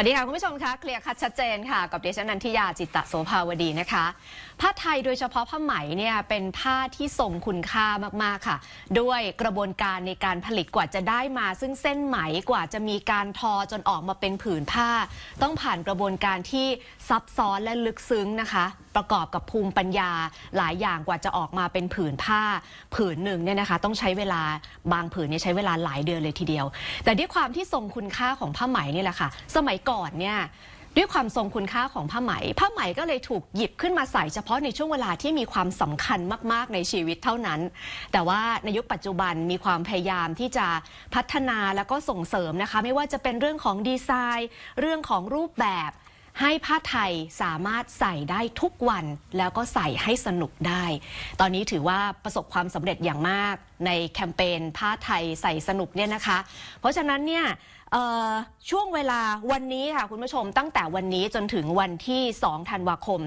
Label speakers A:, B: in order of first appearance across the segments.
A: วัสดีค่ะ คุณผู้ชมคะเคลียร์คัดชัดเจนค่ะ กับเดชนันทิยาจิตตะโสภาวดีนะคะ ผ้าไทยโดยเฉพาะผ้าไหมเนี่ยเป็นผ้าที่ทรงคุณค่ามากๆค่ะ ด้วยกระบวนการในการผลิตกว่าจะได้มา ซึ่งเส้นไหมกว่าจะมีการทอจนออกมาเป็นผืนผ้า ต้องผ่านกระบวนการที่ซับซ้อนและลึกซึ้งนะคะ ประกอบกับภูมิปัญญาหลายอย่างกว่าจะออกมาเป็นผืนผ้า ผืนหนึ่งเนี่ยนะคะ ต้องใช้เวลาบางผืนเนี่ยใช้เวลาหลายเดือนเลยทีเดียว แต่ด้วยความที่ทรงคุณค่าของผ้าไหมนี่แหละค่ะ สมัยก่อนเนี่ย ด้วยความทรงคุณค่าของผ้าไหม ผ้าไหมก็เลยถูกหยิบขึ้นมาใส่เฉพาะในช่วงเวลาที่มีความสำคัญมาก ๆ ในชีวิตเท่านั้น แต่ว่าในยุคปัจจุบันมีความพยายามที่จะพัฒนาแล้วก็ส่งเสริมนะคะ ไม่ว่าจะเป็นเรื่องของดีไซน์ เรื่องของรูปแบบให้ผ้าไทยสามารถใส่ได้ทุกวันแล้วก็ใส่ให้สนุกได้ ตอนนี้ถือว่าประสบความสำเร็จอย่างมากในแคมเปญผ้าไทยใส่สนุกเนี่ยนะคะ เพราะฉะนั้นเนี่ย ช่วงเวลาวันนี้ค่ะคุณผู้ชมตั้งแต่วันนี้จนถึงวันที่ 2 ธันวาคม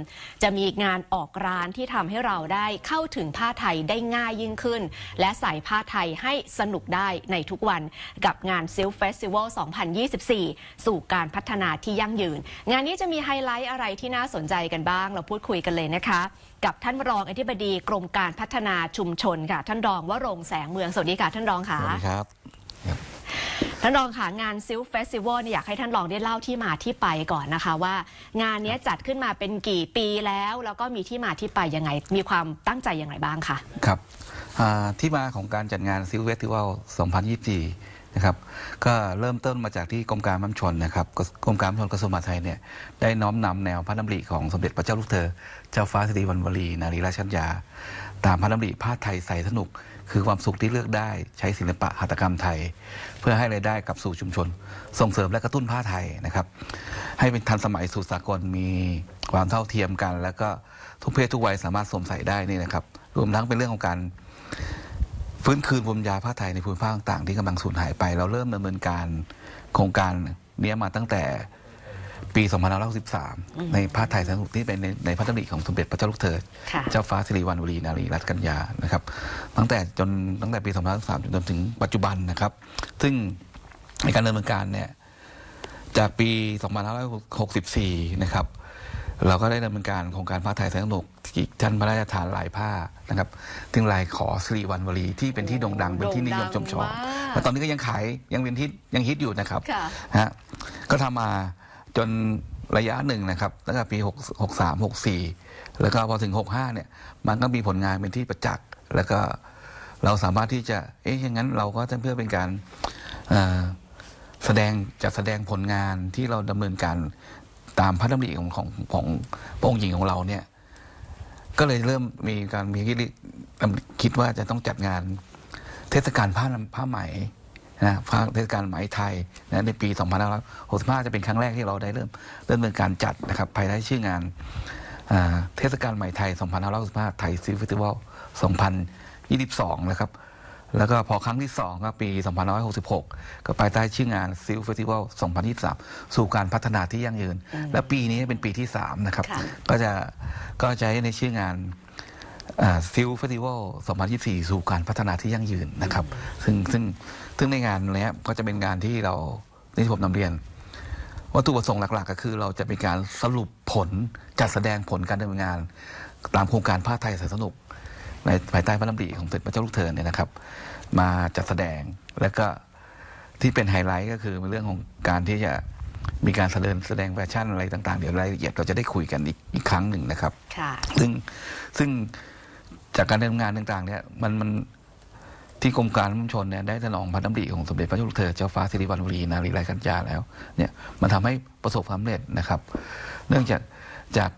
A: จะมีงานออกร้านที่ทำให้เราได้เข้าถึงผ้าไทยได้ง่ายยิ่งขึ้น และใส่ผ้าไทยให้สนุกได้ในทุกวันกับงานซิลเฟสติวัล 2024 สู่การพัฒนาที่ยั่งยืน งานนี้จะมีไฮไลท์อะไรที่น่าสนใจกันบ้าง เราพูดคุยกันเลยนะคะ กับท่านรองอธิบดีกรมการพัฒนาชุมชนค่ะ ท่านรองวรงแสงเมืองสวัสดีค่ะท่านรองค่ะ
B: สวัสดีครับ
A: ท่านรองค่ะงานซิลเฟสติวัลเนี่ยอยากให้ท่านรองได้เล่าที่มาที่ไปก่อนนะคะ ว่างานนี้จัดขึ้นมาเป็นกี่ปีแล้ว แล้วก็มีที่มาที่ไปยังไง มีความตั้งใจอย่างไรบ้างคะ
B: ครับที่มาของการจัดงานซิลเวสติวัล 2024 นะครับ ก็เริ่มต้นมาจากที่กรมการมั่นชนนะครับกรมการมั่นชนกระทรวงมหาดไทยเนี่ยได้น้อมนำแนวพระดำริของสมเด็จพระเจ้าลูกเธอ เจ้าฟ้าสิริวัณวรีนารีราชัญญาตามพระดำริผ้าไทยใส่สนุก คือความสุขที่เลือกได้ใช้ศิลปะหัตถกรรมไทย เพื่อให้รายได้กลับสู่ชุมชน ส่งเสริมและกระตุ้นผ้าไทยนะครับ ให้เป็นทันสมัยสู่สากลมีความเท่าเทียมกัน แล้วก็ทุกเพศทุกวัยสามารถสวมใส่ได้นี่นะครับ รวมทั้งเป็นเรื่องของการฟื้นคืนภูมิปัญญาผ้าไทยในภูมิภาคต่างๆที่กำลังสูญหายไป เราเริ่มดำเนินการโครงการเนี้ยมาตั้งแต่ ปี2563 ในผ้าไทยสนุกที่เป็นในในพระดำริของสมเด็จพระเจ้าลูกเธอ
A: ค่ะ
B: เจ้าฟ้าสิริวัณวรีนารีรัตนกัญญานะครับ ตั้งแต่จนตั้งแต่ปี2563จนถึงปัจจุบันนะครับ ซึ่งในการดำเนินการเนี่ยจากปี 2564 นะครับ เราก็ได้ดำเนินการโครงการผ้าไทยแสนสนุกที่ท่านพระราชทานลายผ้านะครับถึงลายขอสิริวัณวรีที่เป็นที่โด่งดังเป็นที่นิยมชมชอบ
A: โด่งดังมาก
B: และตอนนี้ก็ยังขายยังเป็นที่ยังฮิตอยู่นะครับ
A: ค่ะ
B: ฮะก็ทำมา จนระยะหนึ่งนะครับตั้งแต่ปี 63 64 แล้วก็พอถึง 65 เนี่ย มันก็มีผลงานเป็นที่ประจักษ์ แล้วก็เราสามารถที่จะ เอ๊ะอย่างนั้นเราก็จะเพื่อเป็นการแสดงจัดแสดงผลงานที่เราดำเนินการตามพระดำริของของของพระองค์หญิงของเราเนี่ย ก็เลยเริ่มมีการมีคิดคิดว่าจะต้องจัดงานเทศกาลผ้าผ้าไหม นะผ้าเทศกาลไหมไทยนะในปี 2565 จะเป็นครั้งแรกที่เราได้เริ่มเริ่มดำเนินการจัดนะครับภายใต้ชื่องานอ่าเทศกาลไหมไทย 2565 ไทยซิลเฟสติวัล2022 นะครับ แล้วก็พอครั้งที่ 2 ก็ปี 2566 ก็ภายใต้ชื่องานซิลเฟสติวัล2023 สู่การพัฒนาที่ยั่งยืน และปีนี้เป็นปีที่ 3 นะครับ
A: ค่ะ
B: ก็จะก็จะในชื่องานซิลเฟสติวัล2024 สู่การพัฒนาที่ยั่งยืนนะครับ ซึ่งซึ่ง ซึ่งในงานเนี้ยก็จะเป็นงานที่เราที่ผมนำเรียน วัตถุประสงค์หลัก ๆ ก็คือเราจะเป็นการสรุปผลจัดแสดงผลการดำเนินงาน ตามโครงการผ้าไทยแสนสนุกในภายใต้พระดำริของสมเด็จพระเจ้าลูกเธอเนี่ยนะครับ มาจัดแสดงแล้วก็ที่เป็นไฮไลท์ก็คือในเรื่องของการที่จะมีการแสดงแสดงแฟชั่นอะไรต่าง ๆ เดี๋ยวรายละเอียดเราจะได้คุยกันอีกอีกครั้งหนึ่งนะครับ
A: ค่ะ
B: ซึ่งซึ่งจากการดำเนินงานต่าง ๆ เนี่ยมันมัน ที่กรมการมุ่งชนเนี่ยได้ถนองพระดำริของสมเด็จพระเจ้าลูกเธอเจ้าฟ้าสิริวัณวรีนารีราชกัญญาแล้วเนี่ยมันทำให้ประสบความสำเร็จนะครับ เนื่องจากจาก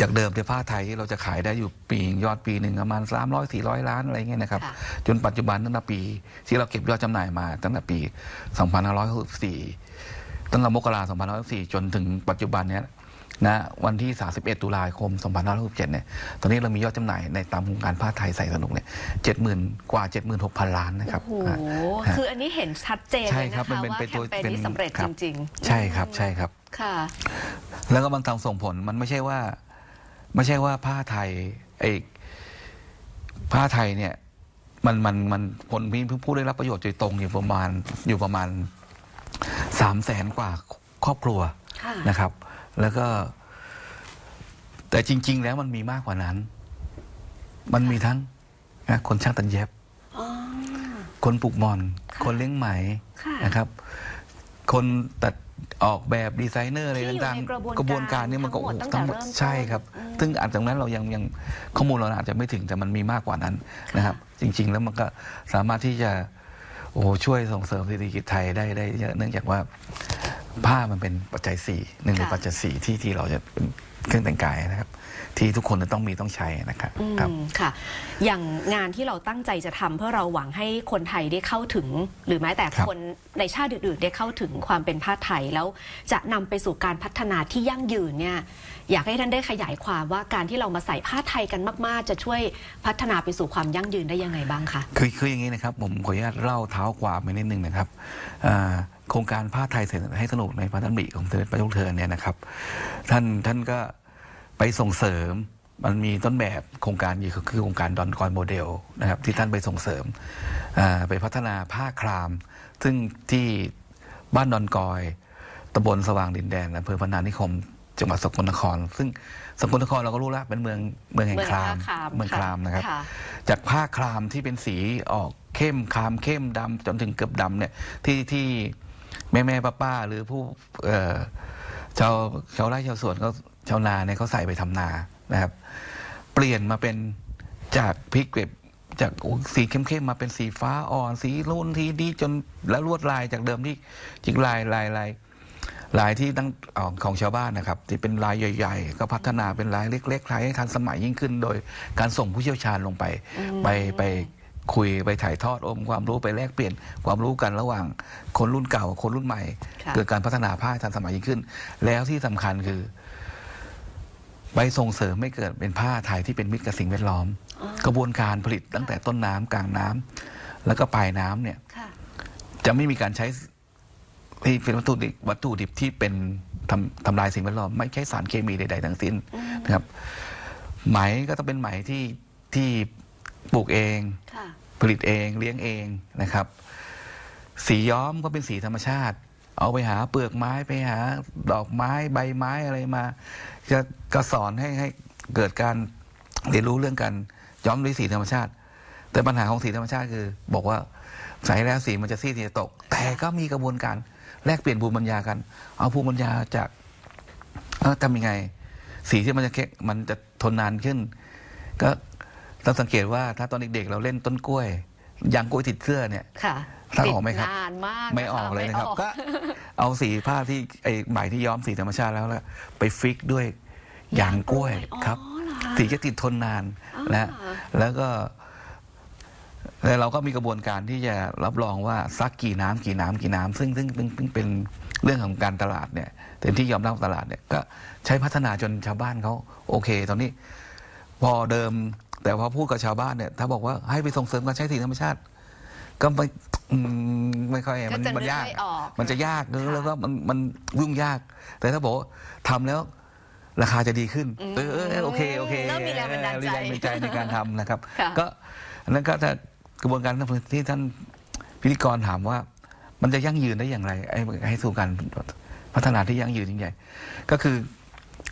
B: จากเดิมในผ้าไทยที่เราจะขายได้อยู่ปียอดปีหนึ่งประมาณ 3 0 0 400 ล้านอะไรเงี้ยนะครับ
A: ค่ะ
B: จนปัจจุบันตั้งแต่ปี ที่เราเก็บยอดจำหน่ายมาตั้งแต่ปี 2564ตั้งแต่มกราคม2564จนถึงปัจจุบันเนี้ย นะวันที่ 31 ตุลาคม 2567 เนี่ย ตอนนี้เรามียอดจำหน่ายในตามโครงการผ้าไทยใส่สนุกเนี่ย70,000 กว่า 76,000 ล้านนะครับ
A: โอ้โห
B: ฮะ
A: คืออันนี้เห็นชัดเจน
B: ใช่
A: เลย
B: ครับ
A: นะคะ
B: มันเป็น
A: ว่า
B: เป็น
A: แคมเปญ
B: ตัวเป็น
A: นี้สำเร็จ
B: ค
A: จ
B: รับ
A: ริง ๆ
B: ใช่ครับ ใช่ครับ
A: ค่ะ
B: แล้วก็บางทางส่งผล มันไม่ใช่ว่า ไม่ใช่ว่าผ้าไทยไอ้ผ้าไทยเนี่ย มันมันมันผลมีผู้ได้รับประโยชน์โดยตรงอยู่ประมาณอยู่ประมาณสามแสนกว่าครอบครัว
A: ค่ะ
B: นะครับ แล้วก็ แต่จริง ๆ แล้วมันมีมากกว่านั้น มันมีทั้งนะคนช่างตัดเย็บ
A: อ๋อ
B: คนปลูกหมอน
A: ค่ะ
B: คนเลี้ยงไหม
A: ค่ะ
B: นะครับ คนตัดออกแบบดีไซเนอร์อะไร
A: ที่อยู่
B: ต่าง
A: ในกระบวน
B: กระบวนการนี่มันก็
A: ทั้งหมด
B: โอ้โห
A: ตั้งแต่
B: ทั้งหมด
A: เริ่มต้น
B: ใช่ครับ
A: อืม
B: ซึ่งอาจจากนั้นเรายังยังข้อมูลเราอาจจะไม่ถึงแต่มันมีมากกว่านั้นนะครับ จริง ๆ แล้วมันก็สามารถที่จะโอ้โหช่วยส่งเสริมเศรษฐกิจไทยได้ได้เยอะเนื่องจากว่า ผ้ามันเป็นปัจจัยสี่หนึ่งใน
A: ค่ะ
B: ปัจจัยสี่ที่ที่เราจะเป็นเครื่องแต่งกายนะครับ ที่ทุกคนจะต้องมีต้องใช้นะครับ
A: อืม
B: ครับ
A: ค่ะ อย่างงานที่เราตั้งใจจะทำเพื่อเราหวังให้คนไทยได้เข้าถึง หรือแม้แต่
B: ครับ
A: คนในชาติอื่นๆ ได้เข้าถึงความเป็นผ้าไทยแล้วจะนำไปสู่การพัฒนาที่ยั่งยืนเนี่ยอยากให้ท่านได้ขยายความว่าการที่เรามาใส่ผ้าไทยกันมาก ๆ จะช่วยพัฒนาไปสู่ความยั่งยืนได้ยังไงบ้างคะ
B: คือคืออย่างนี้นะครับ ผมขออนุญาตเล่าเท้าความไปนิดนึงนะครับอ่า โครงการผ้าไทยเสร็จให้สนุกในพระดำริของสมเด็จพระเจ้าเธอเนี่ยนะครับ ท่านท่านก็ไปส่งเสริมมันมีต้นแบบโครงการอยู่คือโครงการดอนกอยโมเดลนะครับที่ท่านไปส่งเสริมอ่าไปพัฒนาผ้าคราม ซึ่งที่บ้านดอนกอยตำบลสว่างดินแดนอำเภอพนานิคม จังหวัดสกลนคร ซึ่งสกลนครเราก็รู้แล้วเป็นเมืองเมืองแห่งคราม
A: ผ้
B: เมืองครามนะครับ
A: ค่ะ
B: จากผ้าครามที่เป็นสีออกเข้มครามเข้มดำจนถึงเกือบดำเนี่ยที่ที่ แม่แม่ป้าป้าหรือผู้เชาวชาวไร่ชาวสวนเขาชาวนาเนี่ยเขาใส่ไปทำนานะครับ เปลี่ยนมาเป็นจากพริกเกล็บจากสีเข้มๆมาเป็นสีฟ้าอ่อนสีรุ่นทีดีจนแล้วลวดลายจากเดิมที่จริงลายลายลายลายที่ตั้งของของชาวบ้านนะครับ ที่เป็นลายใหญ่ ๆ ก็พัฒนาเป็นลายเล็กๆลายให้ทันสมัยยิ่งขึ้น โดยการส่งผู้เชี่ยวชาญลงไป ไปไป คุยไปถ่ายทอดองค์ความรู้ไปแลกเปลี่ยนความรู้กันระหว่างคนรุ่นเก่ากับคนรุ่นใหม่
A: ค่ะ
B: เกิดการพัฒนาผ้าให้ทันสมัยยิ่งขึ้น แล้วที่สำคัญคือ ไปส่งเสริมไม่เกิดเป็นผ้าไทยที่เป็นมิตรกับสิ่งแวดล้อม
A: อ๋อ
B: กระบวนการผลิตตั้งแต่ต้นน้ำกลางน้ำแล้วก็ปลายน้ำเนี่ย
A: ค่ะ
B: จะไม่มีการใช้ที่เป็นวัตถุดิบวัตถุดิบที่เป็นทำทำลายสิ่งแวดล้อม ไม่ใช้สารเคมีใด ๆ ทั้งสิ้นนะครับไหมก็ต้องเป็นไหมที่ที่ ปลูกเอง
A: ค่ะ
B: ผลิตเองเลี้ยงเองนะครับ สีย้อมก็เป็นสีธรรมชาติ เอาไปหาเปลือกไม้ไปหาดอกไม้ใบไม้อะไรมา จะก็สอนให้ให้เกิดการเรียนรู้เรื่องการย้อมด้วยสีธรรมชาติ แต่ปัญหาของสีธรรมชาติคือ บอกว่าใส่แล้วสีมันจะซีดสีจะตก แต่ก็มีกระบวนการแลกเปลี่ยนภูมิปัญญากัน เอาภูมิปัญญาจากเอ้าทำยังไง สีที่มันจะเค็มันจะทนนานขึ้น ก็ เราสังเกตว่าถ้าตอนเด็กๆเราเล่นต้นกล้วยยางกล้วยติดเสื้อเนี่ย
A: ค่ะ
B: ถ้าออกไหมครับ
A: ติดนานมาก
B: ไม่ออกเลยนะครับ
A: ไม่ออก
B: ก็เอาสีผ้าที่ไอ้ไหมที่ย้อมสีธรรมชาติแล้วแล้วไปฟิกด้วยยางกล้วย
A: อ๋อ
B: ครับ
A: เหรอคะ
B: สีจะติดทนนาน
A: อ่า
B: นะฮะแล้วก็แล้วเราก็มีกระบวนการที่จะรับรองว่าซักกี่น้ำกี่น้ำกี่น้ำซึ่งซึ่งซึ่งซึ่งเป็นเรื่องของการตลาดเนี่ยเต็มที่ยอมรับตลาดเนี่ยก็ใช้พัฒนาจนชาวบ้านเขาโอเค ตอนนี้ พอเดิม แต่พอพูดกับชาวบ้านเนี่ยถ้าบอกว่าให้ไปส่งเสริมการใช้สีธรรมชาติ ก็ไม่อืมไม่ค่อยมัน
A: ก็จะ
B: มันยาก
A: นึกไม่ออก
B: มันจะยาก
A: ค่ะ
B: แล้วก็มันมันยุ่งยาก แต่ถ้าบอกว่าทำแล้วราคาจะดีขึ้น
A: อืม
B: เออเออเออโอเคโอเค
A: เริ่มมีแรงบันดาลใจ
B: มีแรงบันดาลใจในการทำนะครับ
A: ค่ะ
B: ก็อันนั้นก็ถ้ากระบวนการที่ท่านพิธีกรถามว่า มันจะยั่งยืนได้อย่างไรไอ้ให้สู่การพัฒนาที่ยั่งยืนยิ่งใหญ่ ก็คือ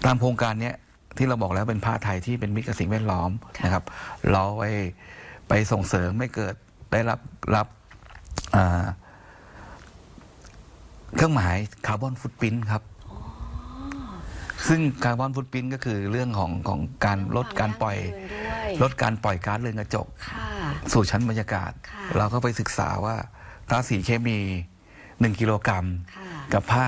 B: ตามโครงการเนี้ย ที่เราบอกแล้วเป็นผ้าไทยที่เป็นมิตรกับสิ่งแวดล้อม
A: ค่ะ
B: นะครับเราไปไปส่งเสริมไม่เกิดได้รับรับอ่าเครื่องหมายคาร์บอนฟุตปรินท์ครับ ซึ่งคาร์บอนฟุตปรินท์ก็คือเรื่องของของการลดการปล่อย
A: ควมยั่งยืนด้วย
B: ลดการปล่อยก๊าซเรือนกระจก
A: ค่ะ
B: สู่ชั้นบรรยากาศ
A: ค่ะ
B: เราก็ไปศึกษาว่าถ้าสีเคมีหนึ่งกิโลกรัม
A: ค่ะ
B: กับผ้า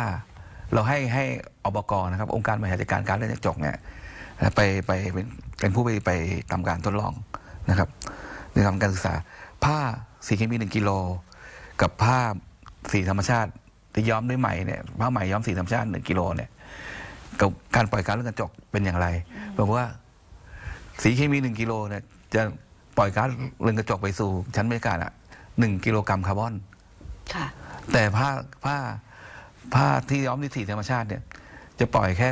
B: เราให้ให้อบกนะครับ องค์การบริหารจัดการการเรือนกระจกเนี่ย ไปไปเป็นเป็นผู้ไปไปทำการทดลองนะครับในทำการศึกษา ผ้าสีเคมีหนึ่งกิโลกับผ้าสีธรรมชาติที่ย้อมด้วยไหมเนี่ยผ้าไหมย้อมสีธรรมชาติหนึ่งกิโลเนี่ยกับการปล่อยก๊าซเรือนกระจกเป็นอย่างไรบอกว่าสีเคมีหนึ่งกิโลเนี่ยจะปล่อยก๊าซเรือนกระจกไปสู่ชั้นบรรยากาศอะหนึ่งกิโลกรัมคาร์บอน
A: ค่ะ
B: แต่ผ้าผ้าผ้าที่ย้อมด้วยสีธรรมชาติเนี่ยจะปล่อยแค่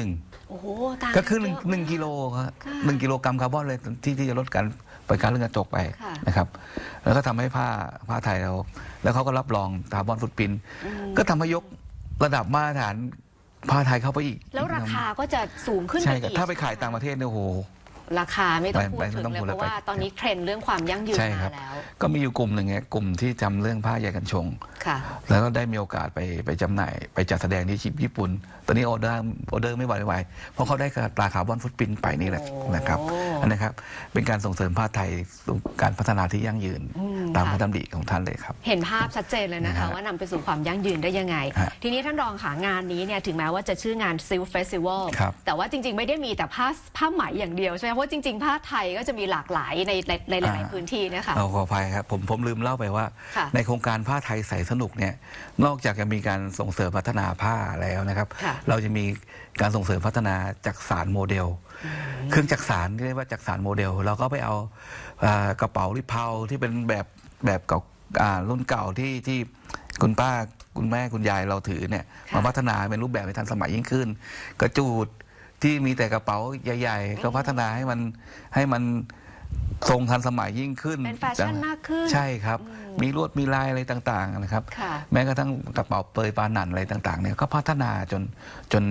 B: 0.01
A: โอ้โหต่าง
B: ก็คือหนึ่ง
A: เยะ
B: หนึ่ง
A: มาก
B: กิโลครับ
A: ค่ะ
B: หนึ่งกิโลกรัมคาร์บอนเลยที่ที่จะลดการปล่อยก๊าซเรือนกระจกไป
A: ค่ะ
B: นะครับ แล้วก็ทำให้ผ้าผ้าไทยเรา แล้วเขาก็รับรองคาร์บอนฟุตปรินท์
A: อืม
B: ก็ทำให้ยกระดับมาตรฐานผ้าไทยเข้าไปอีก
A: แล้วราคาก็จะสูงขึ้นไป
B: ใช่ครับ
A: อีก
B: ถ้าไปขายต่างประเทศเนี่ยโอ้โห
A: ราคาไม่ต้องพูด
B: ไป
A: ถึง
B: ไม่ต้อง
A: เลย
B: พูด
A: เพราะ
B: เลย
A: ว่าตอนนี้เทรนด์เรื่องความยั่งยืน
B: ใช่ครั
A: มา
B: บ
A: แล้ว
B: ก็มีอยู่กลุ่มหนึ่งไงกลุ่มที่จำเรื่องผ้าใยกันชง
A: ค่ะ
B: แล้วก็ได้มีโอกาสไปไปจำหน่าย ไปจัดแสดงที่ญี่ปุ่น ตอนนี้ออเดอร์ออเดอร์ไม่ไหวไหวเพราะเขาได้ตราคาร์บอนฟุตปรินท์ไปนี่แหละ
A: โอ้
B: นะครับอันนะครับเป็นการส่งเสริมผ้าไทยสู่การพัฒนาที่ยั่งยืน
A: อืม
B: ตาม
A: ค่ะ
B: พระดำริของท่านเลยครับ
A: เห็นภาพชัดเจนเลยนะคะ
B: นะฮะ
A: ว่านำไปสู่ความยั่งยืนได้ยังไง
B: ฮะ
A: ทีนี้ท่านรองค่ะงานนี้เนี่ยถึงแม้ว่าจะชื่องานซิลเฟสติวัล
B: ครับ
A: แต่ว่าจริงๆ ไม่ได้มีแต่ผ้าผ้าไหมอย่างเดียวใช่ไหมเพราะจริงๆ ผ้าไทยก็จะมีหลากหลายในในในหลาย
B: อ่า
A: ๆพื้นที่นะคะ
B: เอาขออภัยครับผมผมลืมเล่าไปว่า
A: ค่ะ
B: ในโครงการผ้าไทยใสสนุกเนี่ยนอกจากจะมีการส่งเสริมพัฒนาผ้าแล้วนะครับ
A: ค่ะ
B: เราจะมีการส่งเสริมพัฒนาจักสารโมเดล เครื่องจักสารที่เรียกว่าจักสารโมเดล เราก็ไปเอาอ่ากระเป๋าริเพาที่เป็นแบบแบบเก่าอ่ารุ่นเก่าที่ที่คุณป้าคุณแม่คุณยายเราถือเนี่ย
A: ค่ะ
B: มาพัฒนาเป็นรูปแบบให้ทันสมัยยิ่งขึ้น กระจูด ที่มีแต่กระเป๋าใหญ่ ๆ ก็พัฒนาให้มันให้มันทรงทันสมัยยิ่งขึ้น
A: เป็นแฟชั่นมากขึ้น
B: ใช่ครับ
A: อืม
B: มีลวดมีลายอะไรต่างๆนะครับ
A: ค่ะ
B: แม้กระทั่งกระเป๋าเปยปาหนันอะไรต่าง ๆ เนี่ยก็พัฒนาจนจน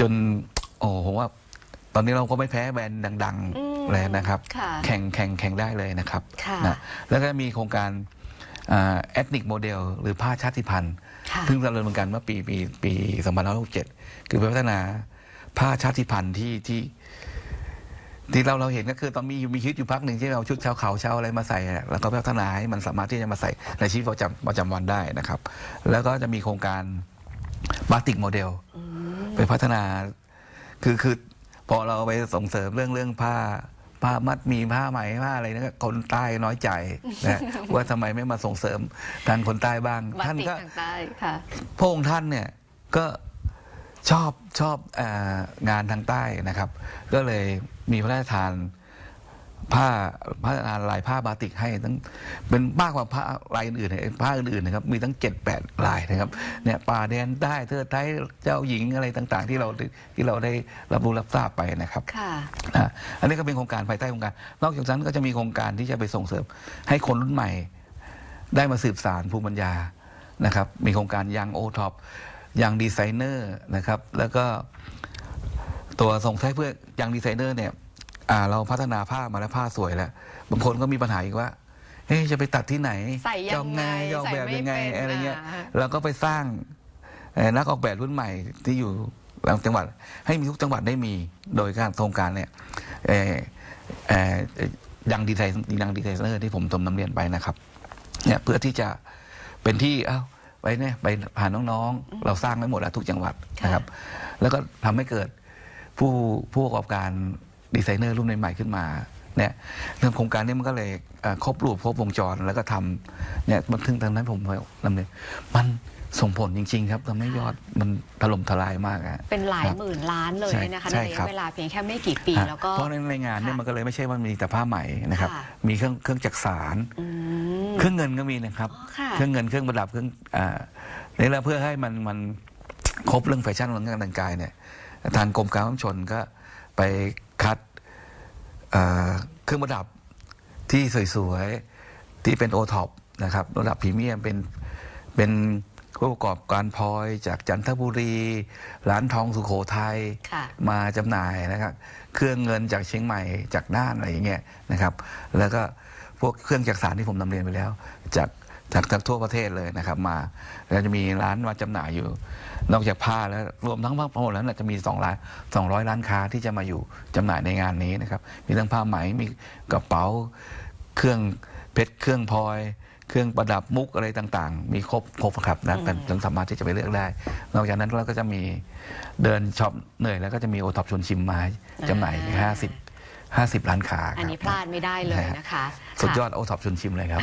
B: จน โอ้ผมว่า ตอนนี้เราก็ไม่แพ้แบรนด์ดัง
A: อืม
B: ๆเลยนะครับ
A: ค่ะ
B: แข่งแข่งแข่งได้เลยนะครับ
A: ค่ะ
B: นะแล้วก็มีโครงการแอดนิกโมเดลหรือผ้าชาติพันธุ์
A: ค่ะ
B: เพิ่งดำเนินการเมื่อปีปีปี2567 คือไปพัฒนา ผ้าชาติพันธุ์ที่ที่ที่เราเราเห็นก็คือตอนมีมีคิดอยู่พักหนึ่งที่เราชุดชาวเขาชาวอะไรมาใส่อะแล้วก็พัฒนาให้มันสามารถที่จะมาใส่ในชีวิตประจำประจำวันได้นะครับ แล้วก็จะมีโครงการบาติกโมเดล
A: อืม
B: ไปพัฒนา คือคือพอเราไปส่งเสริมเรื่องเรื่องผ้าผ้ามัดหมีผ้าไหมผ้าอะไรนะคนใต้น้อยใจนะว่าทำไมไม่มาส่งเสริมทางคนใต้บ้าง
A: บา
B: ท่าน
A: ติก
B: ก็
A: ทางใต้ค่ะ
B: พระองค์ท่านเนี่ยก็ ชอบชอบเอองานทางใต้นะครับ ก็เลยมีพระราชทานผ้าพระราชทานลายผ้าบาติกให้ทั้งเป็นมากกว่าผ้าลายอื่นๆเนี่ยผ้าอื่นๆนะครับมีทั้งเจ็ดแปดลายนะครับเนี่ยป่าแดนใต้เทิดไทยเจ้าหญิงอะไรต่างๆ ที่เราที่เราได้รับรู้รับทราบไปนะครับ
A: ค่ะ
B: อะอันนี้ก็เป็นโครงการภายใต้โครงการ นอกจากนั้นก็จะมีโครงการที่จะไปส่งเสริม ให้คนรุ่นใหม่ ได้มาสืบสารภูมิปัญญานะครับ มีโครงการยังโอท็อป ยังดีไซเนอร์นะครับ แล้วก็ตัวส่งใช้เพื่อยังดีไซเนอร์เนี่ยอ่าเราพัฒนาผ้ามาแล้วผ้าสวยแล้วบางคนก็มีปัญหาอีกว่าเอ๊ะจะไปตัดที่ไหน
A: ใส่ยังไง
B: จะออกแบบยังไง
A: ใส่ไม่เป็น
B: อะไรเงี้ย
A: อ่า
B: เราก็ไปสร้างเอ่อนักออกแบบรุ่นใหม่ที่อยู่ตามจังหวัด ให้มีทุกจังหวัดได้มีโดยการโครงการเนี่ยเอ่อเอ่อยังดีไซน์ยังดีไซเนอร์ที่ผมทำนำเรียนไปนะครับเนี่ยเพื่อที่จะเป็นที่เอ้า ไปเนี่ยไปหาน้องๆ เราสร้างไว้หมดแล้วทุกจังหวัดนะครับ แล้วก็ทำให้เกิดผู้ผู้ประกอบการดีไซเนอร์รุ่นใหม่ๆขึ้นมาเนี่ยเรื่องโครงการนี้มันก็เลยเอ่อครบรูปครบวงจรแล้วก็ทำเนี่ยมันถึงตอนนั้นผมนำเนี่ยมันส่งผลจริง ๆ ครับทำให้ยอดมันถล่มทลายมากอะ
A: เป็นหลาย
B: ครับ
A: หมื่นล้านเลย
B: ใช่
A: นะคะ
B: ใช่
A: ในระ
B: ครั
A: ยะ
B: บ
A: เวลาเพียงแค่ไม่กี่ปี
B: ฮะ
A: แล้วก็
B: เพราะในในงานเนี่ย
A: ค่ะ
B: มันก็เลยไม่ใช่ว่ามีแต่ผ้าไหมนะครับ
A: ค่ะ
B: มีเครื่องเครื่องจักสาร
A: อืม
B: เครื่องเงินก็มีนะครับ
A: อ๋อค่ะ
B: เครื่องเงินเครื่องประดับเครื่องอ่านี่แหละเพื่อให้มันมันครบเรื่องแฟชั่นเรื่องการแต่งกายเนี่ยทางกรมการค้าชนก็ไปคัดเอ่อเครื่องประดับที่สวยๆ ที่เป็นโอท็อปนะครับระดับพรีเมียมเป็นเป็นผู้ประกอบการพลอยจากจันทบุรี ร้านทองสุโขทัย
A: ค่ะ
B: มาจำหน่ายนะครับ เครื่องเงินจากเชียงใหม่จากน่านอะไรอย่างเงี้ยนะครับ แล้วก็ พวกเครื่องจักสารที่ผมนำเรียนไปแล้ว จากจากจากทั่วประเทศเลยนะครับ มาแล้วจะมีร้านมาจำหน่ายอยู่ นอกจากผ้าแล้วรวมทั้งผ้าหมดแล้วน่ะจะมีสองร้านสองร้อยร้านค้าที่จะมาอยู่จำหน่ายในงานนี้นะครับ มีทั้งผ้าไหมมีกระเป๋า เครื่องเพชรเครื่องพลอยเครื่องประดับมุกอะไรต่างๆ มีครบครบครับนะแต่จนสามารถที่จะไปเลือกได้ นอกจากนั้นเราก็จะมีเดินช็อปเหนื่อยแล้วก็จะมีโอท็อปชวนชิมมาจำหน่ายห้าสิบห้าสิบร้านค้าครับ
A: อันนี้พลาดไม่ได้เลยนะคะ
B: สุดยอ
A: ค่ะ
B: ดโอท็อปชวนชิมเลยครับ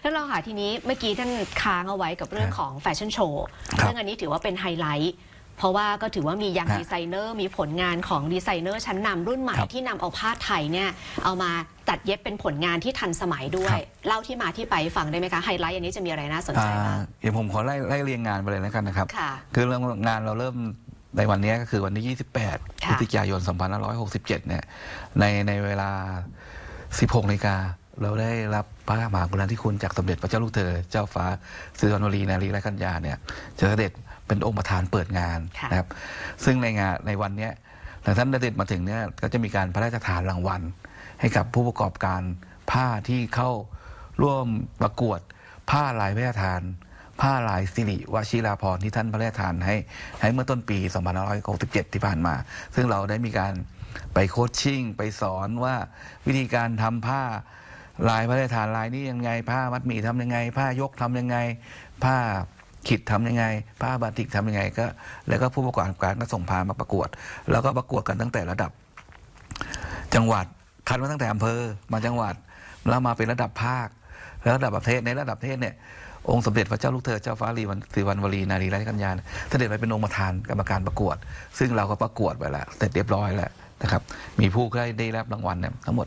A: แล้วเราค่ะทีนี้เมื่อกี้ท่านค้างเอาไว้กับเรื่องของแฟชั่นโชว์
B: ครับ
A: ซึ่งอันนี้ถือว่าเป็นไฮไลท์เพราะว่าก็ถือว่ามียัง
B: ฮะ
A: ดีไซเนอร์มีผลงานของดีไซเนอร์ชั้นนำรุ่นใหม่
B: ครับ
A: ที่นำเอาผ้าไทยเนี่ยเอามาจัดเย็บเป็นผลงานที่ทันสมัยด้ว
B: ครั
A: ย
B: บ
A: เล่าที่มาที่ไปให้ฟังได้ไหมคะไฮไลท์อันนี้จะมีอะไรน่าสนใจบ้าง
B: อ่าเดี๋ยวผมขอไล่ไล่เรียงงานไปเลยแล้วกันนะครับ
A: ค่ะ
B: คือเรื่องงานเราเริ่ม ในวันนี้ก็คือวันที่ 28
A: ค่ะ
B: พฤศจิกายน 2567 เนี่ย ในในเวลา 16นาฬิกาเราได้รับพระมหากรุณาธิคุณจากสมเด็จพระเจ้าลูกเธอ เจ้าฟ้าสิริวัณวรีนารีและกัญญาเนี่ยจะเสด็จเป็นองค์ประธานเปิดงาน
A: ค่ะ
B: นะครับ ซึ่งในงานในวันเนี้ยหลังท่านเสด็จมาถึงเนี่ยก็จะมีการพระราชทานรางวัล ให้กับผู้ประกอบการผ้าที่เข้าร่วมประกวดผ้าลายพระราชทาน ผ้าลายสิริวชิราพรที่ท่านพระราชทานให้ให้เมื่อต้นปี 2567 ที่ผ่านมา ซึ่งเราได้มีการไปโคชชิ่งไปสอนว่าวิธีการทำผ้าลายพระราชทานลายนี้ยังไง ผ้ามัดหมี่ทำยังไง ผ้ายกทำยังไง ผ้าขิดทำยังไง ผ้าบาติกทำยังไงก็ แล้วก็ผู้ประกอบการก็ส่งพามาประกวด แล้วก็ประกวดกันตั้งแต่ระดับ จังหวัดคัดมาตั้งแต่อำเภอมาจังหวัดแล้วมาเป็นระดับภาค แล้วระดับประเทศในระดับประเทศเนี่ย องค์สมเด็จพระเจ้าลูกเธอเจ้าฟ้าลีวันสิวัณวรีนารีราชกัญญาเสด็จไปเป็นองค์ประธานกรรมการประกวด ซึ่งเราก็ประกวดไปแล้วเสร็จเรียบร้อยแล้วนะครับมีผู้ได้ได้รับรางวัลเนี่ยทั้งหมด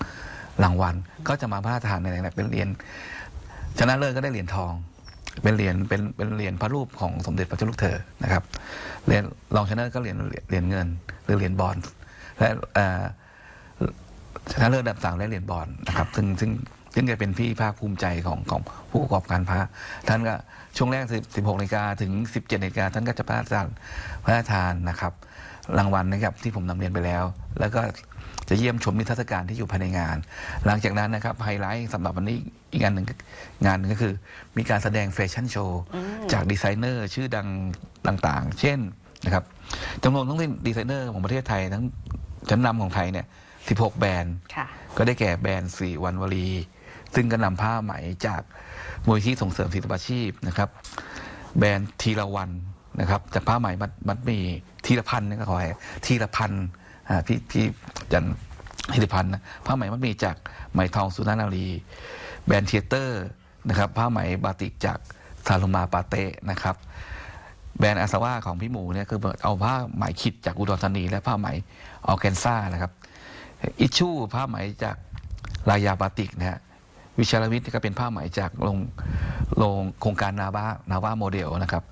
B: 52 รางวัล ก็จะมาพระราชทานในในเป็นเหรียญชนะเลิศก็ได้เหรียญทอง เป็นเหรียญเป็นเป็นเหรียญพระรูปของสมเด็จพระเจ้าลูกเธอนะครับเหรียญรองชนะเลิศก็เหรียญเหรียญเงิน หรือเหรียญบอลและชนะเลิศอันดับสามและเหรียญบอลนะครับซึ่งซึ่ง ซึ่งจะเป็นพี่ภาคภูมิใจของของผู้ประกอบการพระท่านก็ช่วงแรก10 16นาฬิกาถึง 17นาฬิกาท่านก็จะพระราชทานพระราชทานนะครับ รางวัลนะครับที่ผมนำเรียนไปแล้ว แล้วก็จะเยี่ยมชมนิทรรศการที่อยู่ภายในงาน หลังจากนั้นนะครับไฮไลท์สำหรับวันนี้อีกงานหนึ่งงานหนึงก็คือ มีการแสดงแฟชั่นโชว์จากดีไซเนอร์ชื่อดังต่างๆ เช่นนะครับจำนวนทั้งสิ้นดีไซเนอร์ของประเทศไทยทั้งชั้นนำของไทยเนี่ย 16 แบรนด์
A: ค่ะ
B: ก็ได้แก่แบรนด์สีวันวลี ซึ่งก็นำผ้าไหมจากมูลที่ส่งเสริมศิลปาชีพนะครับ แบรนด์ทีละวันนะครับ จากผ้าไหมมัดมัดมีทีละพันนะก็ขอให้ทีละพันพี่พี่จันทีละพันนะผ้าไหมมัดมีจากไหมทองสุนานารี แบรนด์เทเตอร์นะครับ ผ้าไหมบาติกจากซาลูมาปาเต้นะครับแบรนด์อาซาวาของพี่หมูเนี่ยคือเอาผ้าไหมขิดจากอุดรธานี และผ้าไหมออแกนซ่านะครับ อิชชูผ้าไหมจากลายาบาติกนะฮะ วิชาลวิทย์ก็เป็นผ้าไหมจากโรงโรงโครงการนาบ้านาว่าโมเดลนะครับ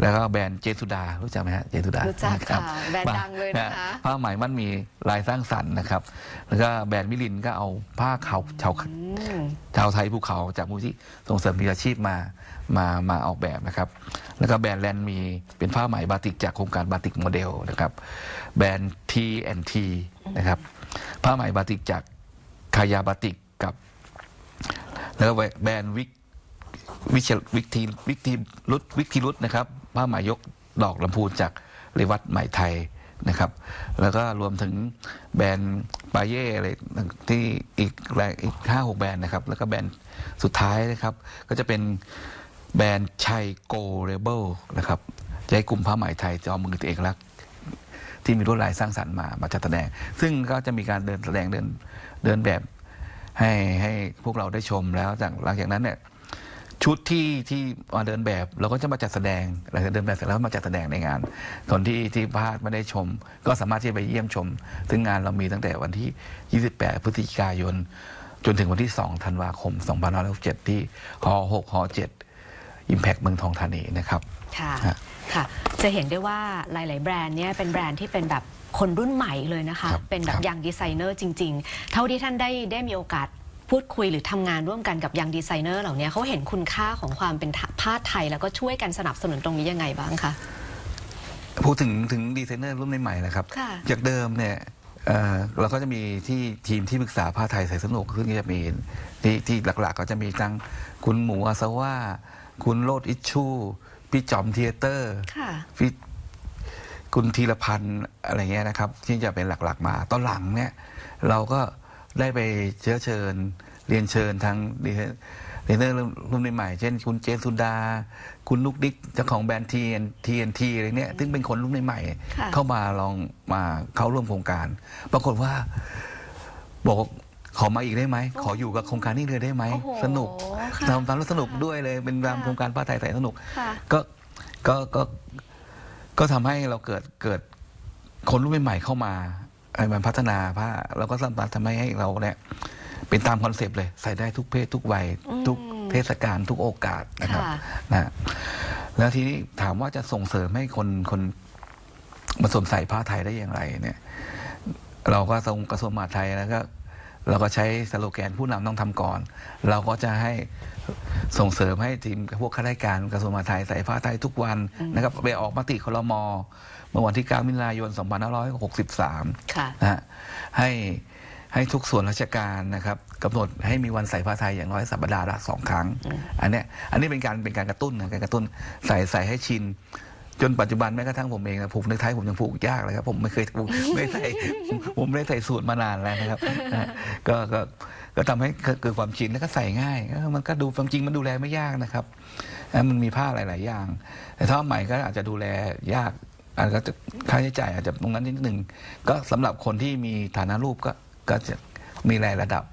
B: แล้วก็แบรนด์เจสุดารู้จักไหมฮะเจสุดา
A: รู้จัก
B: น
A: ค่ะแบรนด์ดังเลยนะคะ
B: ผ้าไหมมันมีลายสร้างสรรค์นะครับ แล้วก็แบรนด์มิลินก็เอาผ้าเขาชาว
A: อืม
B: ชาวไทยภูเขาจากมูลที่ส่งเสริมมีอาชีพมามามาออกแบบนะครับ แล้วก็แบรนด์แลนด์มีเป็นผ้าไหมบาติกจากโครงการบาติกโมเดลนะครับ แบรนด์ T&T นะครับผ้าไหมบาติกจากคายาบาติกกับ แล้วก็แบรนด์วิกวิชวิกทีวิกทีรุดวิกทีรุดนะครับผ้าไหมยกดอกลำพูนจากเรวัตไหม่ไทยนะครับ แล้วก็รวมถึงแบรนด์ปาเย่อะไรที่อีกแรงอีกห้าหกแบรนด์นะครับ แล้วก็แบรนด์สุดท้ายนะครับ ก็จะเป็นแบรนด์ชัยโกเรเบิลนะครับจะให้กลุ่มผ้าไหมไทยจอามือตัวเอกลักษณ์ที่มีลวดลายสร้างสรรค์มามาจัดแสดง ซึ่งก็จะมีการเดินแสดงเดินเดินแบบ ให้ให้พวกเราได้ชมแล้วจากหลังจากนั้นเนี่ยชุดที่ที่มาเดินแบบเราก็จะมาจัดแสดงหลังจากเดินแบบเสร็จแล้วมาจัดแสดงในงานคนที่ที่พลาดไม่ได้ชม ก็สามารถที่จะไปเยี่ยมชม ซึ่งงานเรามีตั้งแต่วันที่ 28 พฤศจิกายน จนถึงวันที่ 2 ธันวาคม 2567ที่ฮ6ฮ7 Impact เมืองทองธานีนะครับ
A: ค่ะ
B: ฮะ
A: ค่ะ จะเห็นได้ว่าหลาย ๆ แบรนด์เนี่ยเป็นแบรนด์ที่เป็นแบบคนรุ่นใหม่เลยนะคะ
B: ครับ
A: เป็นแบบ
B: ครับ
A: ยังดีไซเนอร์จริง ๆ เท่าที่ท่านได้ได้มีโอกาสพูดคุยหรือทำงานร่วมกันกับยังดีไซเนอร์เหล่านี้เขาเห็นคุณค่าของความเป็นผ้าไทย แล้วก็ช่วยกันสนับสนุนตรงนี้ยังไงบ้างคะ
B: พูดถึงถึงดีไซเนอร์รุ่นใหม่ๆนะครับ
A: ค่ะ
B: จากเดิมเนี่ยเอ่อเราก็จะมีที่ทีมที่ปรึกษาผ้าไทยใส่สนุกซึ่งก็จะมีที่ที่หลักๆ ก็จะมีทั้งคุณหมูอาซาว่า คุณโลดอิชชู พี่จอมเทยเตอร์
A: ค่ะ
B: พี่คุณธีรพันธ์อะไรเงี้ยนะครับ ที่จะเป็นหลักๆมา ตอนหลังเนี่ย เราก็ได้ไปเชื้อเชิญ เรียนเชิญทางดีไซเนอร์รุ่นใหม่ๆเช่น คุณเจนสุดา คุณนุกดิกเจ้าของแบรนด์ทีเอ็นทีเอ็นทีอะไรเนี่ยซึ่งเป็นคนรุ่นใหม่ๆ
A: ค่ะ
B: เข้ามาลองมาเข้าร่วมโครงการ ปรากฏว่าบอก ขอมาอีกได้ไหม ขออยู่กับโครงการนี้เลยได้ไหม
A: โอ้โห
B: สนุก
A: ค่ะ
B: ทำตามแล้วสนุกด้วยเลย เป็นตาม
A: ค่ะ
B: โครงการผ้าไทยใส่สนุก
A: ค่ะ
B: ก็ก็ก็ก็ทำให้เราเกิดเกิดคนรุ่นใหม่ๆเข้ามาไอ้มันพัฒนาผ้าแล้วก็สามารถทำให้ให้เราเนี่ยเป็นตามคอนเซปต์เลยใส่ได้ทุกเพศทุกวัย
A: อืม
B: ทุกเทศกาลทุกโอกาสนะครับ
A: ค่ะ
B: นะแล้วทีนี้ถามว่าจะส่งเสริมให้คนคนมาสวมใส่ผ้าไทยได้อย่างไรเนี่ย เราก็ทรงกระทรวงมหาดไทยแล้วก็ เราก็ใช้สโลแกนผู้นำต้องทำก่อน เราก็จะให้ส่งเสริมให้ทีมพวกข้าราชการกระทรวงมหาดไทยใส่ผ้าไทยทุกวันนะครับไปออกมติคลมเมื่อวันที่ 9 มิถุนายน 2563
A: ค่ะ
B: นะฮะให้ให้ทุกส่วนราชการนะครับกำหนดให้มีวันใส่ผ้าไทยอย่างน้อยสัปดาห์ละสองครั้ง อันเนี้ยอันนี้เป็นการเป็นการกระตุ้นนะการกระตุ้นใส่ใส่ให้ชิน จนปัจจุบันแม้กระทั่งผมเองนะผูกในกไทยผมยังผูกยากเลยครับผมไม่เคยผูกไม่ใส่ผมไม่ได้ใส่สูตรมานานแล้วนะครับก็ก็ก็ทำให้เกิดความชินแล้วก็ใส่ง่ายมันก็ดูความจริงมันดูแลไม่ยากนะครับมันมีผ้าหลาย ๆ อย่าง แต่ถ้าใหม่ก็อาจจะดูแลยากอาจจะค่าใช้จ่ายอาจจะตรงนั้นนิดหนึ่งก็สำหรับคนที่มีฐานะรูปก็ก็จะ มีรายระดับ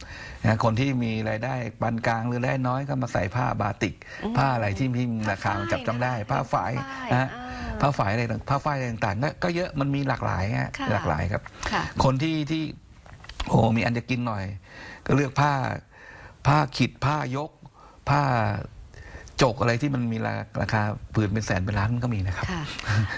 B: นะคนที่มีรายได้ปานกลางหรือรายได้น้อยก็มาใส่ผ้าบาติก ผ้าอะไรที่มีราคามันจับต้องได้ ผ้าฝ้าย
A: ฝ้าย
B: นะฮะ
A: อ่า
B: ผ้าฝ้ายอะไรต่างผ้าฝ้ายอะไรต่างๆก็ก็เยอะมันมีหลากหลายฮะ
A: ค่ะ
B: หลากหลายครับ
A: ค่ะ
B: คนที่ที่โอ้มีอันจะกินหน่อย ก็เลือกผ้า ผ้าขิดผ้ายก ผ้า จกอะไรที่มันมีราราคาผืนเป็นแสนเป็นล้านมันก็มีนะครับ
A: ค่ะ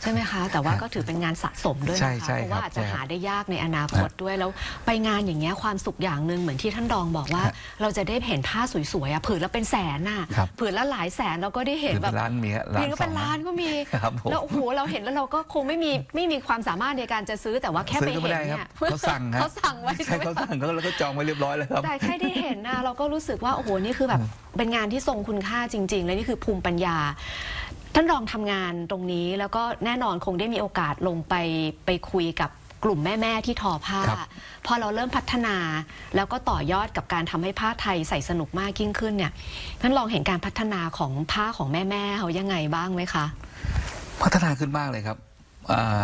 A: ใช่ไหมคะ แต่ว่าก็ถือเป็นงานสะสมด้วย
B: ใช่
A: นะคะ
B: ใช่
A: เพราะว่า
B: ครับ
A: อาจจะ
B: ใช่ครับ
A: หาได้ยากในอนาคตด้วย แล้วไปงานอย่างเงี้ยความสุขอย่างหนึ่งเหมือนที่ท่านรองบอกว่า
B: ฮะ
A: เราจะได้เห็นผ้าสวยๆอะผืนละเป็นแสนน่ะ
B: ครับ
A: ผืนละหลายแสนเราก็ได้เห็น
B: ผืน
A: แบ
B: เป็
A: บ
B: นล้านมีฮะ
A: เพียงก็เป็น
B: สอง
A: ล้านก็มี
B: ครับผม
A: แล้วโอ้โหเราเห็นแล้วเราก็คงไม่มีไม่มีความสามารถในการจะซื้อแต่ว่าแค่ไป
B: ซื้อก็
A: เห็
B: ไม่
A: น
B: ได้ครับ
A: เนี่ย
B: เขาสั่งฮะ
A: เขาสั่งไว้
B: ใช่
A: ใช่ไหม
B: เขา
A: คะ
B: สั่งเขาแล้วก็จองไว้เรียบร้อยแล้วครับ
A: แต่แค่ได้เห็นนะเราก็รู้สึกว่าโอ้โหนี่คือแบบเป็นงานที่ทรงคุณค่าจริงๆและนี่คือภูมิปัญญา ท่านรองทำงานตรงนี้แล้วก็แน่นอนคงได้มีโอกาสลงไปไปคุยกับกลุ่มแม่ ๆ ที่ทอผ้า
B: ครับ
A: พอเราเริ่มพัฒนา แล้วก็ต่อยอดกับการทำให้ผ้าไทยใส่สนุกมากยิ่งขึ้นเนี่ยท่านลองเห็นการพัฒนาของผ้าของแม่ ๆเขายังไงบ้างไหมคะ
B: พัฒนาขึ้นมากเลยครับอ่า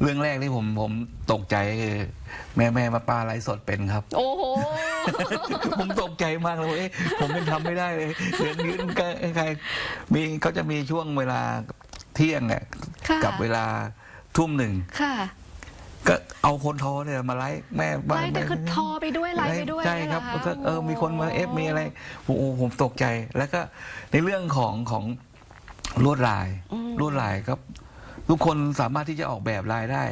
B: เรื่องแรกที่ผมผมตกใจคือแม่แม่มาป้าไลฟ์สดเป็นครับ
A: โอ้โห
B: ผมตกใจมากเลยว่าเอ๊ะผมยังทำไม่ได้เลยเดือนยืนใครมีเขาจะมีช่วงเวลาเที่ยงเนี่ย
A: ค่ะ
B: กับเวลาทุ่มหนึ่ง
A: ค่ะ
B: ก็เอาคนโทรเนี่ยมาไลฟ์แม่
A: ไลฟ์แต่คือทอไปด้วยไลฟ์ไปด้วย
B: ใช่ครับ
A: เนี่ยเหอ
B: ก็
A: คะ
B: เออมีคนมาเอฟมีอะไรโอ้โหผมตกใจแล้วก็ในเรื่องของของลวดลาย
A: อืม
B: ลวดลายครับ ทุกคนสามารถที่จะออกแบบลายได้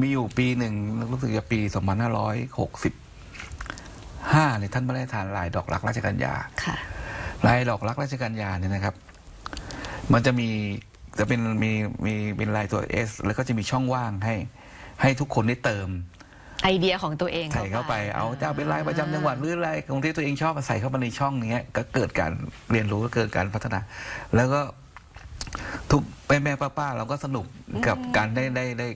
B: มีอยู่ปีหนึ่งรู้สึกจะปี 2565เนี่ยท่านพระราชทานลายดอกรักราชกัญญา
A: ค่ะ
B: ลายดอกรักราชกัญญาเนี่ยนะครับ มันจะมีจะเป็นมีมีเป็นลายตัว S แล้วก็จะมีช่องว่างให้ ให้ทุกคนได้เติม
A: ไอเดียของตัวเอง
B: ใส่เข้าไปเอาจะเอาเป็นลายประจำจังหวัดหรือลายของที่ตัวเองชอบมาใส่เข้ามาในช่องนี้ยก็เกิดการเรียนรู้ก็เกิดการพัฒนา แล้วก็ทุก แม่แม่ป้าป้าเราก็สนุกกับการได้ได้ได้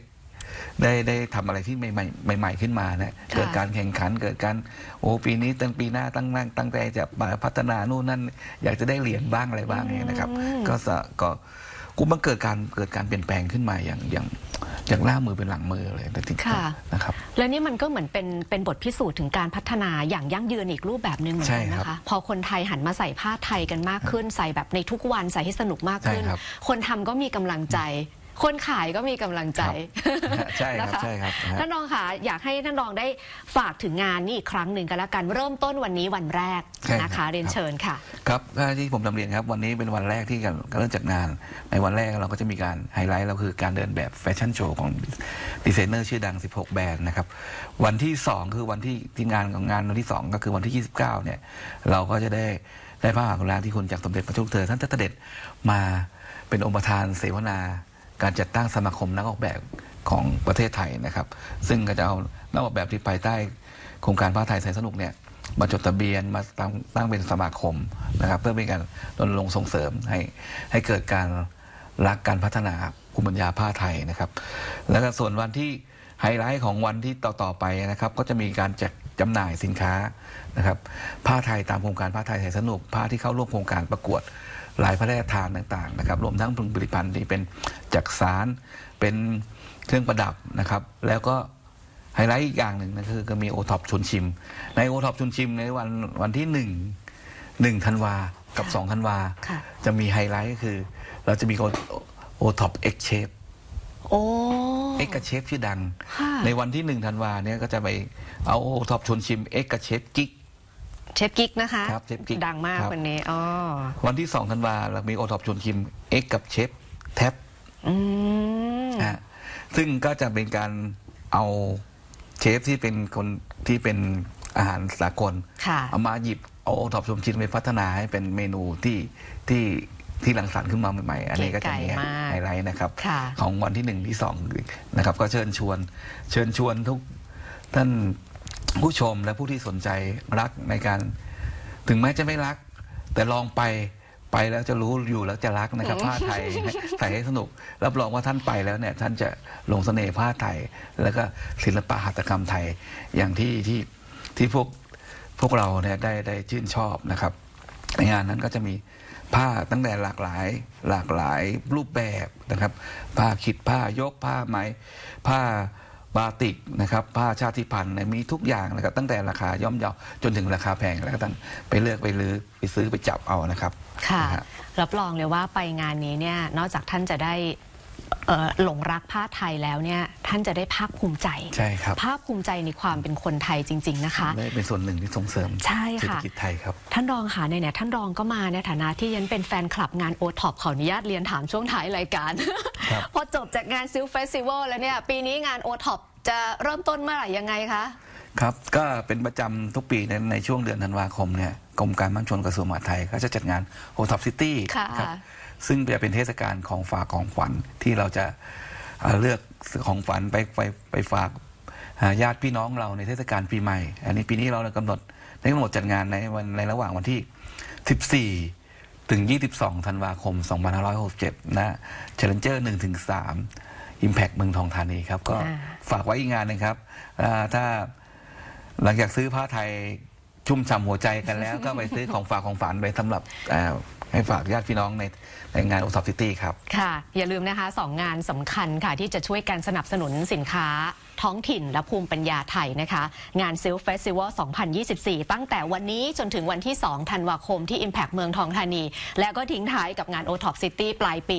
B: ได้ได้ทำอะไรที่ใหม่ใหม่ใหม่ ๆขึ้นมานะเกิดการแข่งขันเกิดการโอ้ปีนี้ตั้งปีหน้าตั้งนั่งตั้งใจจะมาพัฒนานู่นนั่น อยากจะได้เหรียญบ้างอะไรบ้างเนี่ยนะครับ ก็สะก็กูมันเกิดการเกิดการเปลี่ยนแปลงขึ้นมาอย่างอย่าง อย่างล่ามือเป็นหลังมือเลยแต่จริง
A: ค่ะ
B: ๆนะครับ
A: แล้วนี่มันก็เหมือนเป็นเป็นบทพิสูจน์ถึงการพัฒนาอย่างยั่งยืนอีกรูปแบบหนึ่งเหมือนกัน
B: ใช่ครับ
A: นะคะ พอคนไทยหันมาใส่ผ้าไทยกันมากขึ้น ใส่แบบในทุกวันใส่ให้สนุกมากขึ้น
B: ใช่ครับ
A: คนทำก็มีกำลังใจ คนขายก็มีกำลังใจ
B: ใช่ครับ
A: นะคะ
B: ใช่ครับนะฮะ
A: ท่านรองค่ะอยากให้ท่านรองได้ฝากถึงงานนี่อีกครั้งหนึ่งกันแล้วกันเริ่มต้นวันนี้วันแรก
B: ใช่ครับ
A: นะคะเรียน
B: ครับ
A: เชิญค่ะ
B: ครับก็ที่ผมนำเรียนครับวันนี้เป็นวันแรกที่การเริ่มจัดงาน ในวันแรกเราก็จะมีการไฮไลท์เราคือการเดินแบบแฟชั่นโชว์ของดีไซเนอร์ชื่อดัง 16 แบรนด์นะครับวันที่ 2 คือวันที่ที่งานของงานวันที่ 2 ก็คือวันที่ 29เนี่ยเราก็จะได้ได้พระมหากรุณาธิคุณจากสมเด็จพระเจ้าลูกเธอท่านเสด็จมาเป็นองค์ประธานเสวนา การจัดตั้งสมาคมนักออกแบบของประเทศไทยนะครับ ซึ่งก็จะเอานักออกแบบที่ภายใต้โครงการผ้าไทยแสนสนุกเนี่ยมาจดทะเบียนมาตั้งตั้งเป็นสมาคมนะครับเพื่อเป็นการรณรงค์ส่งเสริมให้ให้เกิดการรักการพัฒนาภูมิปัญญาผ้าไทยนะครับ แล้วก็ส่วนวันที่ไฮไลท์ของวันที่ต่อๆไปนะครับ ก็จะมีการแจกจำหน่ายสินค้านะครับ ผ้าไทยตามโครงการผ้าไทยแสนสนุกผ้าที่เข้าร่วมโครงการประกวด ลายพระราชทานต่างๆนะครับรวมทั้งผลิตภัณฑ์ที่เป็นจักสารเป็นเครื่องประดับนะครับ แล้วก็ไฮไลท์อีกอย่างหนึ่งนะคือก็มีโอท็อปชวนชิม ในโอท็อปชวนชิมในวันวันที่หนึ่งหนึ่งธันวากับสองธันวา
A: ค่ะ
B: จะมีไฮไลท์ก็คือ เราจะมีโอท็อปเอ็กเชฟ
A: โอ้
B: เอ็กกับเชฟชื่อดัง
A: ค่ะ
B: ในวันที่หนึ่งธันวาเนี่ยก็จะไปเอาโอท็อปชวนชิมเอ็กกับเชฟกิ๊ก
A: เชฟกิ๊กนะคะ
B: ครับเชฟกิ๊ก
A: ดังมาก
B: ครับ
A: วันนี้อ๋อ
B: วันที่สองธันวาเรามีโอท็อปชวนชิมเอ็กกับเชฟแท็บ
A: อืม
B: นะฮะซึ่งก็จะเป็นการเอาเชฟที่เป็นคนที่เป็นอาหารสากล
A: ค่ะ
B: เอามาหยิบเอาโอท็อปชมชินไปพัฒนาให้เป็นเมนูที่ที่ที่รังสรรค์ขึ้นมาใหม่ๆ อันนี้ก็จะมี
A: เก๋ไก่มาก
B: ไฮไลท์นะครับ
A: ค่ะ
B: ของวันที่หนึ่งที่สองนะครับ ก็เชิญชวน เชิญชวนทุกท่าน ผู้ชมและผู้ที่สนใจรักในการ ถึงแม้จะไม่รัก แต่ลองไปไปแล้วจะรู้อยู่แล้วจะรักนะครับ ผ้าไทยใส่ให้สนุก รับรองว่าท่านไปแล้วเนี่ยท่านจะหลงเสน่ห์ผ้าไทย แล้วก็ศิลปะหัตถกรรมไทยอย่างที่ที่ที่พวกพวกเราเนี่ยได้ได้ชื่นชอบนะครับ ในงานนั้นก็จะมีผ้าตั้งแต่หลากหลายหลากหลายรูปแบบนะครับ ผ้าขิดผ้ายกผ้าไหมผ้า บาติกนะครับผ้าชาติพันธุ์เนี่ยมีทุกอย่างนะครับตั้งแต่ราคาย่อมเยาจนถึงราคาแพงแล้วก็ต้องไปเลือกไปลือไปซื้อไปจับเอานะครับ
A: ค่ะ
B: นะฮะ
A: รับรองเลยว่าไปงานนี้เนี่ยนอกจากท่านจะได้เอ่อหลงรักผ้าไทยแล้วเนี่ยท่านจะได้ภาคภูมิใจ
B: ใช่ครับ
A: ภาคภูมิใจในความเป็นคนไทยจริง ๆนะคะ
B: ได้เป็นส่วนหนึ่งที่ส่งเสริม
A: ใช่
B: เศรษฐ
A: ค่ะ
B: กิจไทยครับ
A: ท่านรองค่ะในเนี่ยท่านรองก็มาในฐานะที่ยันเป็นแฟนคลับงานโอท็อปขออนุญาตเรียนถามช่วงท้ายรายการ
B: ครับ
A: พอจบจากงานซิลเฟสติวัลแล้วเนี่ย ปีนี้งานโอท็อป จะเริ่มต้นเมื่อไหร่ยังไงคะ
B: ครับ ก็เป็นประจำทุกปีในในช่วงเดือนธันวาคมเนี่ยกรมการมั่นชนกระทรวงมหาดไทย ก็จะจัดงานโฮทับซิตี้
A: ค่ะ
B: ครับซึ่งจะเป็นเทศกาลของฝากของขวัญที่เราจะเอ่อเลือกของฝันไปไปไปฝากอ่าญาติพี่น้องเราในเทศกาลปีใหม่ อันนี้ปีนี้เรากำหนดได้กำหนดจัดงานในวันในระหว่างวันที่ 14 ถึง 22 ธันวาคม 2567นะ Challenger 1ถึง3 Impact เมืองทองธานีครับ ก็
A: อ่า
B: ฝากไว้อีกงานหนึงครับอ่าถ้าหลังจากซื้อผ้าไทยชุ่มฉ่ำหัวใจกันแล้ว ก็ไปซื้อของฝากของฝันไปสำหรับอ่า ให้ฝากญาติพี่น้องในในงานโอท็อปซิตี้ครับ
A: ค่ะ อย่าลืมนะคะสองงานสำคัญค่ะ ที่จะช่วยกันสนับสนุนสินค้าท้องถิ่นและภูมิปัญญาไทยนะคะ งานซิลเฟสติวัล 2024 ตั้งแต่วันนี้จนถึงวันที่ 2 ธันวาคมที่ Impact เมืองทองธานี และก็ทิ้งท้ายกับงาน o t o p City ปลายปี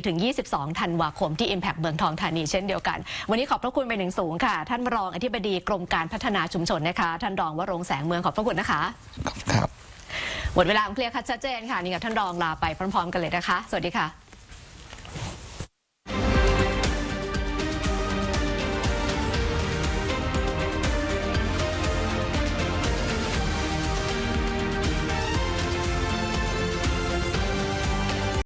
A: 14-22 ธันวาคมที่ Impact เมืองทองธานีเช่นเดียวกัน วันนี้ขอบพระคุณเป็นอย่างสูงค่ะ ท่านรองอธิบดีกรมการพัฒนาชุมชนนะคะ ท่านรองวรงค์แสงเมืองขอบพระคุณนะคะ
B: ครับ
A: หมดเวลาของเคลียร์คัดชัดเจนค่ะ นี่กับท่านรองลาไปพร้อม ๆ กันเลยนะคะ สวัสดีค่ะ